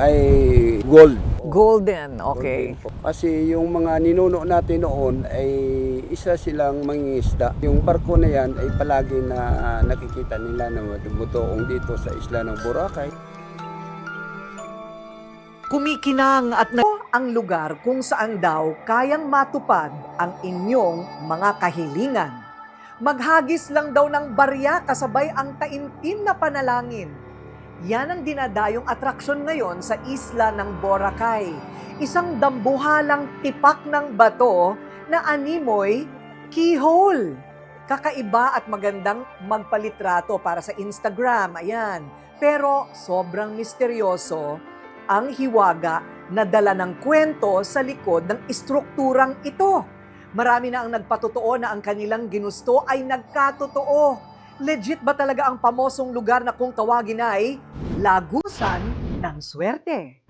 ay gold. Golden, okay. Golden. Kasi yung mga ninuno natin noon ay isa silang mangingisda. Yung barko na yan ay palagi na nakikita nila na dumutoong dito sa isla ng Boracay. Kumikinang at na ang lugar kung saan daw kayang matupad ang inyong mga kahilingan. Maghagis lang daw ng barya kasabay ang taimtim na panalangin. Yan ang dinadayong atraksyon ngayon sa isla ng Boracay. Isang dambuhalang tipak ng bato na animoy keyhole. Kakaiba at magandang magpalitrato para sa Instagram. Ayan. Pero sobrang misteryoso ang hiwaga na dala ng kwento sa likod ng istrukturang ito. Marami na ang nagpatotoo na ang kanilang ginusto ay nagkatotoo. Legit ba talaga ang pamosong lugar na kung tawagin ay Lagusan ng Swerte?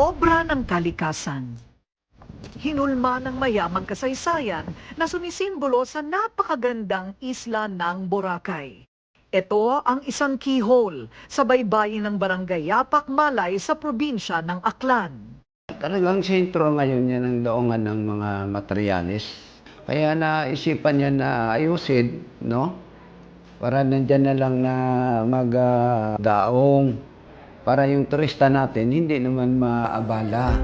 Obra ng kalikasan hinulma ng mayamang kasaysayan na sumisimbolo sa napakagandang isla ng Boracay. Ito ang isang keyhole sa baybayin ng Barangay Yapak Malay sa probinsya ng Aklan. Talagang sentro ngayon yan ng daongan ng mga materialis. Kaya naisipan niya na ayusin, no? Para nandyan na lang na magdaong. para yung turista natin hindi naman maabala.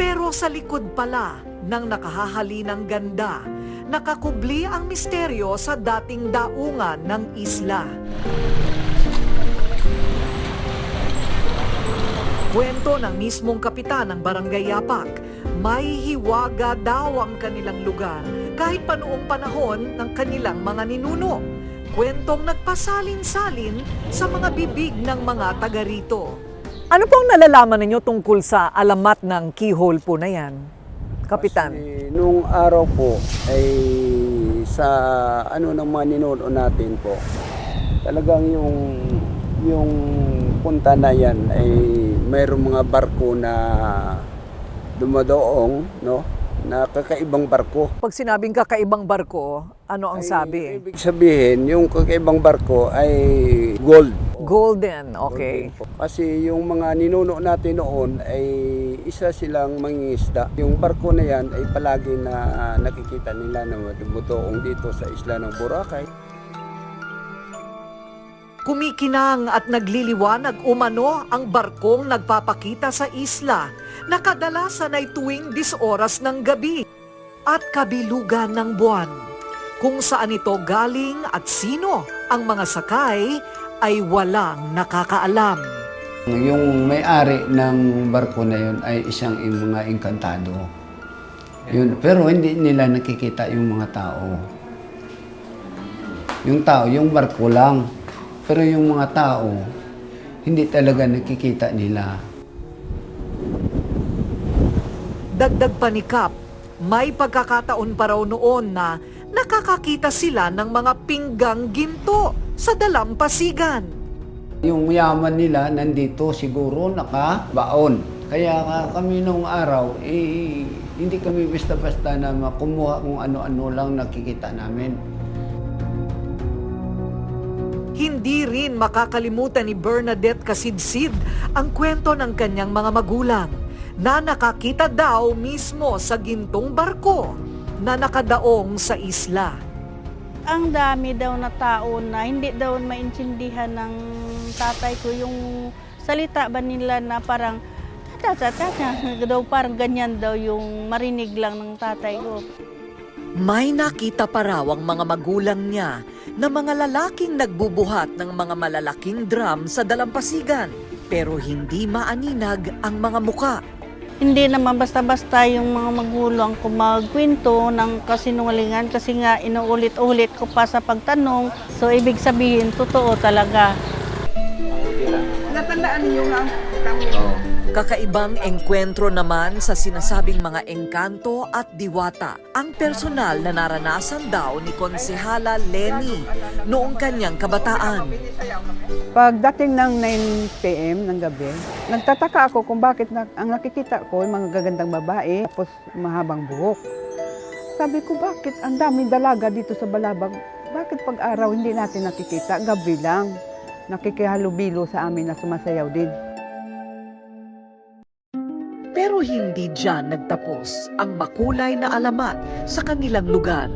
Pero sa likod pala ng nakahahalinang ganda, nakakubli ang misteryo sa dating daungan ng isla. Kwento ng mismong kapitan ng Barangay Yapak, may hiwaga daw ang kanilang lugar kahit pa noong panahon ng kanilang mga ninuno. Kwentong nagpasalin-salin sa mga bibig ng mga taga rito. Ano pong nalalaman ninyo tungkol sa alamat ng keyhole po na yan, Kapitan? Kasi nung araw po ay sa ano ng mga ninuno natin po, talagang yung yung punta na yan ay mayroong mga barko na dumadoong, no? Na kakaibang barko. Pag sinabing kakaibang barko, ano ang Ay, sabi? Ibig sabihin, yung kakaibang barko ay gold. Golden, okay. Golden po. Kasi yung mga ninuno natin noon ay isa silang mangingisda. Yung barko na yan ay palagi na nakikita nila na dumutoong dito sa isla ng Boracay. Kumikinang at nagliliwanag umano ang barkong nagpapakita sa isla na kadalasan ay tuwing disoras ng gabi at kabilugan ng buwan. Kung saan ito galing at sino ang mga sakay ay walang nakakaalam. Yung may-ari ng barko na yun ay isang mga engkantado. Yun, pero hindi nila nakikita yung mga tao. Yung tao, yung barko lang. Pero yung mga tao, hindi talaga nakikita nila. Dagdag panikap, may pagkakataon pa raw noon na nakakakita sila ng mga pinggang ginto sa dalampasigan. Yung yaman nila nandito siguro nakabaon. Kaya ka kami nung araw, eh, hindi kami basta-basta na makumuha kung ano-ano lang nakikita namin. Hindi rin makakalimutan ni Bernadette Kasidsid ang kwento ng kanyang mga magulang na nakakita daw mismo sa gintong barko na nakadaong sa isla. Ang dami daw na tao na hindi daw maintindihan ng tatay ko yung salita ba nila na parang tata tata daw parang ganyan daw yung marinig lang ng tatay ko. May nakita pa raw ang mga magulang niya na mga lalaking nagbubuhat ng mga malalaking drum sa dalampasigan pero hindi maaninag ang mga muka. Hindi naman basta-basta yung mga magulang ko magkwento ng kasinungalingan kasi nga inuulit-ulit ko pa sa pagtanong. So ibig sabihin, totoo talaga. Kakaibang engkwentro naman sa sinasabing mga engkanto at diwata ang personal na naranasan daw ni Konsehala Lenny noong kanyang kabataan. Pagdating ng 9 p.m. ng gabi, nagtataka ako kung bakit na, ang nakikita ko ay mga gagandang babae tapos mahabang buhok. Sabi ko, bakit ang daming dalaga dito sa Balabag? Bakit pag araw hindi natin nakikita? Gabi lang. Nakikihalubilo sa amin na sumasayaw din. Hindi dyan nagtapos ang makulay na alamat sa kanilang lugar.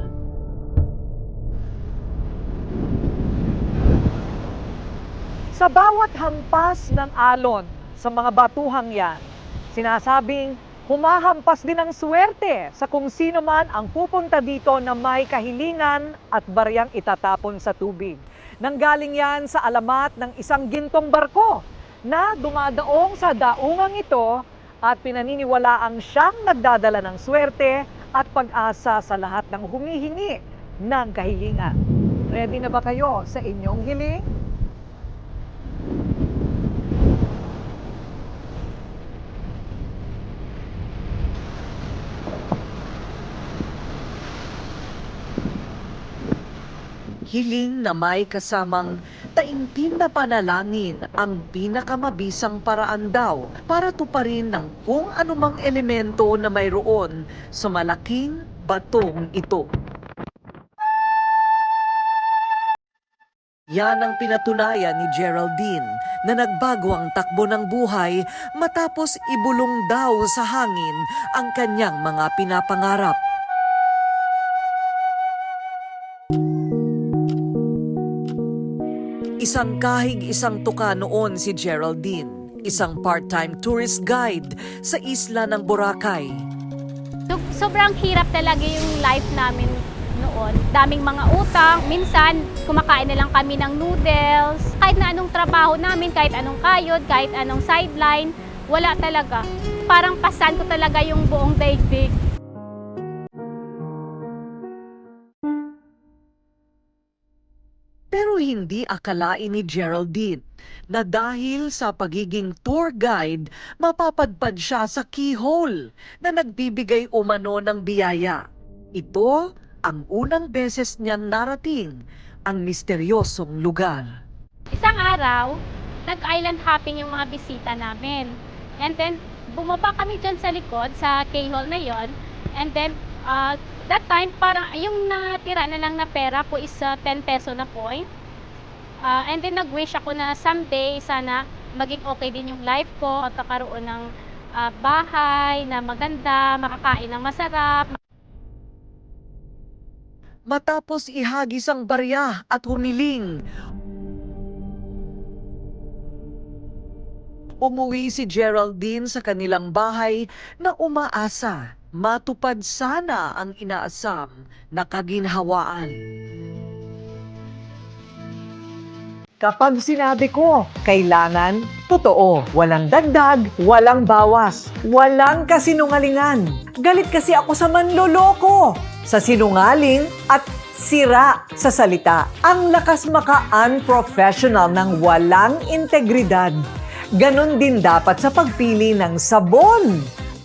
Sa bawat hampas ng alon sa mga batuhang yan, sinasabing humahampas din ang swerte sa kung sino man ang pupunta dito na may kahilingan at baryang itatapon sa tubig. Nanggaling yan sa alamat ng isang gintong barko na dumadaong sa daungang ito at pinaniniwalaang siyang nagdadala ng swerte at pag-asa sa lahat ng humihingi ng kahilingan. Ready na ba kayo sa inyong hiling? Hiling na may kasamang taimtim na panalangin ang pinakamabisang paraan daw para tuparin ng kung anumang elemento na mayroon sa malaking batong ito. Yan ang pinatunayan ni Geraldine na nagbago ang takbo ng buhay matapos ibulong daw sa hangin ang kanyang mga pinapangarap. Isang kahig isang tuka noon si Geraldine, isang part-time tourist guide sa isla ng Boracay. So, sobrang hirap talaga yung life namin noon. Daming mga utang. Minsan, kumakain na lang kami ng noodles. Kahit na anong trabaho namin, kahit anong kayod, kahit anong sideline, wala talaga. Parang pasan ko talaga yung buong daigdig. Pero hindi akalain ni Geraldine na dahil sa pagiging tour guide, mapapadpad siya sa keyhole na nagbibigay umano ng biyaya. Ito ang unang beses niyang narating ang misteryosong lugar. Isang araw, nag-island hopping yung mga bisita namin. And then, bumaba kami dyan sa likod, sa K-hole na yon. And then, uh, that time, parang yung natira na lang na pera po is uh, 10 peso na point. Uh, and then, nag-wish ako na someday, sana maging okay din yung life ko, magkakaroon ng uh, bahay na maganda, makakain ng masarap, Matapos ihagis ang barya at humiling, umuwi si Geraldine sa kanilang bahay na umaasa matupad sana ang inaasam na kaginhawaan. Kapag sinabi ko, kailangan, totoo. Walang dagdag, walang bawas. Walang kasinungalingan. Galit kasi ako sa manloloko, sa sinungaling at sira sa salita. Ang lakas maka-unprofessional ng walang integridad. Ganon din dapat sa pagpili ng sabon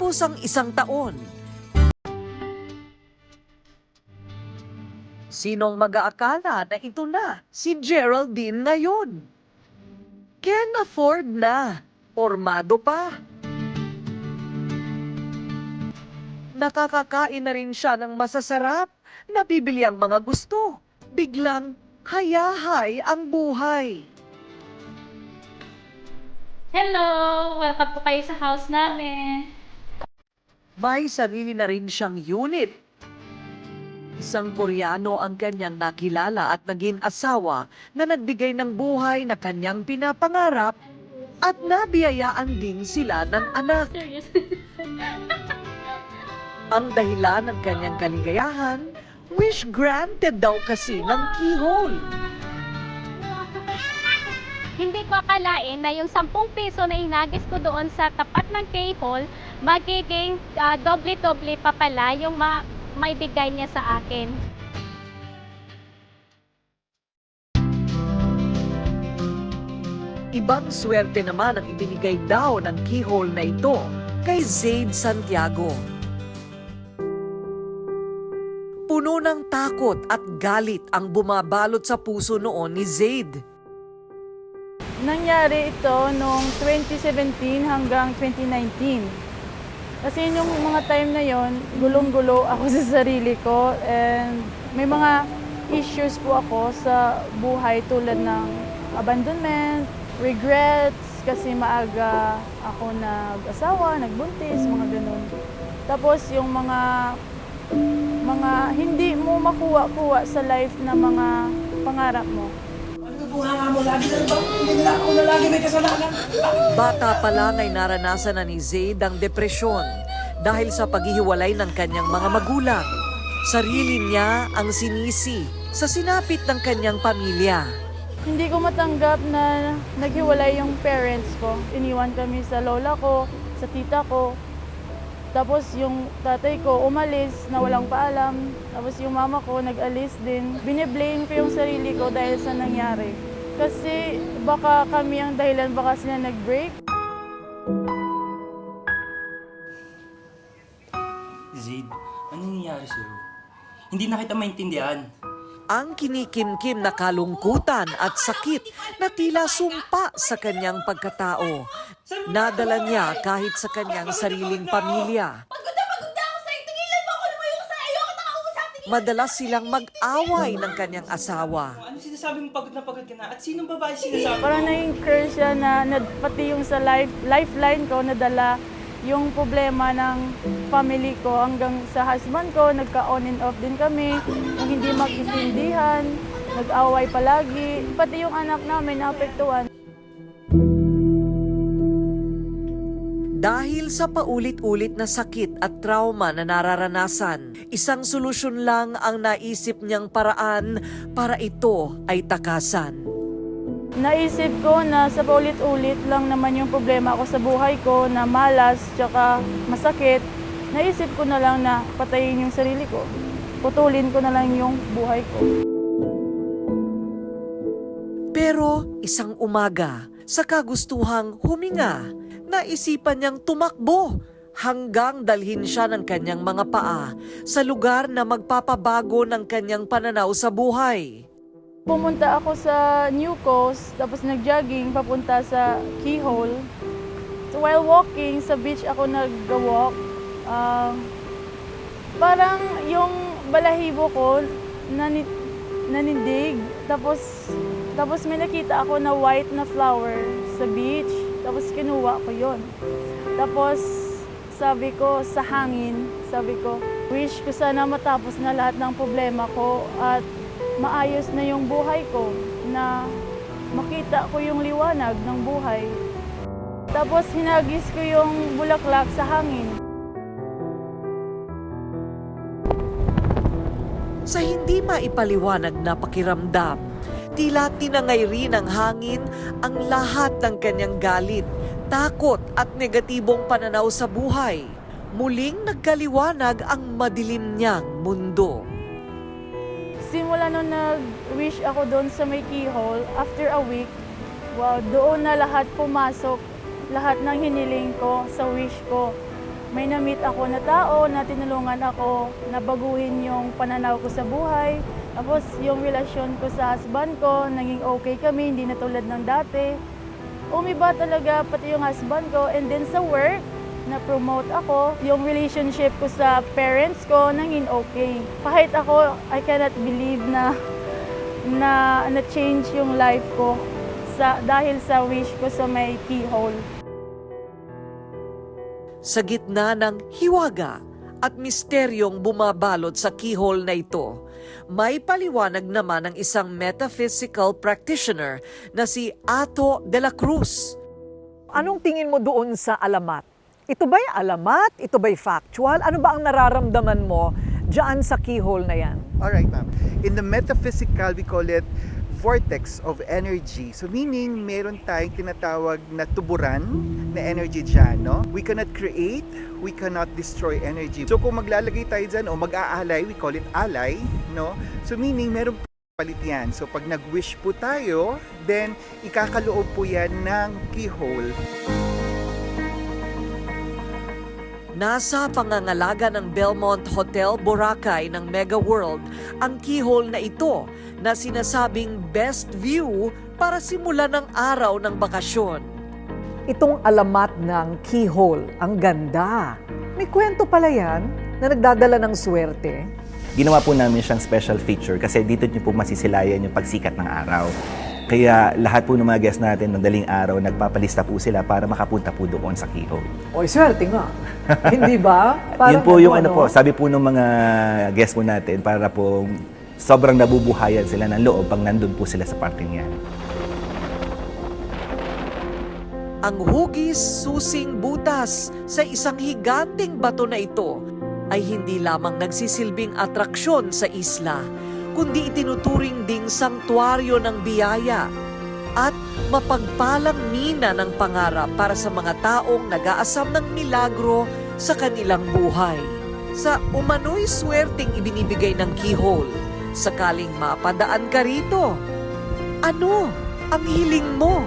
Matapos ang isang taon, sinong mag-aakala na ito na si Geraldine ngayon? Can afford na, formado pa. Nakakakain na rin siya ng masasarap, nabibili ang mga gusto. Biglang hayahay ang buhay. Hello! Welcome po kayo sa house namin. May sarili na rin siyang unit. Isang Koreano ang kanyang nakilala at naging asawa na nagbigay ng buhay na kanyang pinapangarap at nabiyayaan din sila ng anak. Ang dahilan ng kanyang kaligayahan, wish granted daw kasi ng keyhole. Ko akalain na yung 10 piso na inagis ko doon sa tapat ng K-hole, magiging ah, doble-doble pa pala yung ma maibigay niya sa akin. Ibang swerte naman ang ibinigay daw ng keyhole na ito kay Zaid Santiago. Puno ng takot at galit ang bumabalot sa puso noon ni Zaid. Nangyari ito noong 2017 hanggang 2019. Kasi yung mga time na yon, gulong-gulo ako sa sarili ko and may mga issues po ako sa buhay tulad ng abandonment, regrets kasi maaga ako nag-asawa, nagbuntis, mga ganun. Tapos yung mga mga hindi mo makuha-kuha sa life na mga pangarap mo. Bata pa lang ay naranasan na ni Zaid ang depresyon dahil sa paghihiwalay ng kanyang mga magulang. Sarili niya ang sinisi sa sinapit ng kanyang pamilya. Hindi ko matanggap na naghiwalay yung parents ko. Iniwan kami sa lola ko, sa tita ko. Tapos yung tatay ko umalis na walang paalam. Tapos yung mama ko nag-alis din. Biniblame ko yung sarili ko dahil sa nangyari. Kasi baka kami ang dahilan, baka sila nag-break. Zaid, ano nangyayari sa'yo? Hindi na kita maintindihan. Ang kinikimkim na kalungkutan at sakit na tila sumpa sa kanyang pagkatao. Nadala niya kahit sa kanyang sariling pamilya. Madalas silang mag-away ng kanyang asawa. Ano sinasabi mo pagod na pagod ka na? At sinong babae sinasabi Parang mo? na-encourage siya na, na pati yung sa life, lifeline ko nadala yung problema ng family ko hanggang sa husband ko, nagka-on and off din kami, yung hindi mag-intindihan, nag-away palagi, pati yung anak namin naapektuhan. Dahil sa paulit-ulit na sakit at trauma na nararanasan, isang solusyon lang ang naisip niyang paraan para ito ay takasan. Naisip ko na sa paulit-ulit lang naman yung problema ko sa buhay ko na malas tsaka masakit. Naisip ko na lang na patayin yung sarili ko. Putulin ko na lang yung buhay ko. Pero isang umaga, sa kagustuhang huminga, naisipan niyang tumakbo hanggang dalhin siya ng kanyang mga paa sa lugar na magpapabago ng kanyang pananaw sa buhay. Pumunta ako sa New Coast, tapos nag-jogging papunta sa Keyhole. So while walking, sa beach ako nag-walk. Um, parang yung balahibo ko nani, nanindig. Tapos, tapos may nakita ako na white na flower sa beach. Tapos kinuha ko yon. Tapos sabi ko sa hangin, sabi ko, wish ko sana matapos na lahat ng problema ko at maayos na yung buhay ko, na makita ko yung liwanag ng buhay. Tapos hinagis ko yung bulaklak sa hangin. Sa hindi maipaliwanag na pakiramdam, tila tinangay rin ng hangin ang lahat ng kanyang galit, takot at negatibong pananaw sa buhay. Muling nagkaliwanag ang madilim niyang mundo. Simula nung nag-wish ako doon sa may keyhole, after a week, wow, doon na lahat pumasok, lahat ng hiniling ko sa wish ko. May na-meet ako na tao na tinulungan ako na baguhin yung pananaw ko sa buhay. Tapos yung relasyon ko sa husband ko, naging okay kami, hindi na tulad ng dati. Umiba talaga pati yung husband ko. And then sa work, na-promote ako. Yung relationship ko sa parents ko, naging okay. Kahit ako, I cannot believe na na na-change yung life ko sa dahil sa wish ko sa may keyhole. Sa gitna ng hiwaga at misteryong bumabalot sa keyhole na ito, may paliwanag naman ng isang metaphysical practitioner na si Ato de la Cruz. Anong tingin mo doon sa alamat? Ito ba'y alamat? Ito ba'y factual? Ano ba ang nararamdaman mo dyan sa keyhole na yan? All right, ma'am. In the metaphysical, we call it vortex of energy. So meaning, meron tayong tinatawag na tuburan na energy dyan, no? We cannot create, we cannot destroy energy. So kung maglalagay tayo dyan o mag-aalay, we call it alay, no? So meaning, meron palit yan. So pag nag-wish po tayo, then ikakaloob po yan ng keyhole. Nasa pangangalaga ng Belmont Hotel Boracay ng Mega World ang keyhole na ito na sinasabing best view para simulan ng araw ng bakasyon. Itong alamat ng keyhole, ang ganda. May kwento pala yan na nagdadala ng swerte. Ginawa po namin siyang special feature kasi dito niyo po masisilayan yung pagsikat ng araw. Kaya lahat po ng mga guests natin madaling araw, nagpapalista po sila para makapunta po doon sa keyhole. Oy, swerte nga. Hindi ba? Yun po yung ano, ano po, sabi po ng mga guests po natin para po sobrang nabubuhayan sila ng loob pag nandun po sila sa parting yan. Ang hugis susing butas sa isang higanting bato na ito ay hindi lamang nagsisilbing atraksyon sa isla, kundi itinuturing ding sangtuaryo ng biyaya at mapagpalang mina ng pangarap para sa mga taong nag-aasam ng milagro sa kanilang buhay. Sa umano'y swerteng ibinibigay ng keyhole, sakaling mapadaan ka rito. Ano ang hiling mo?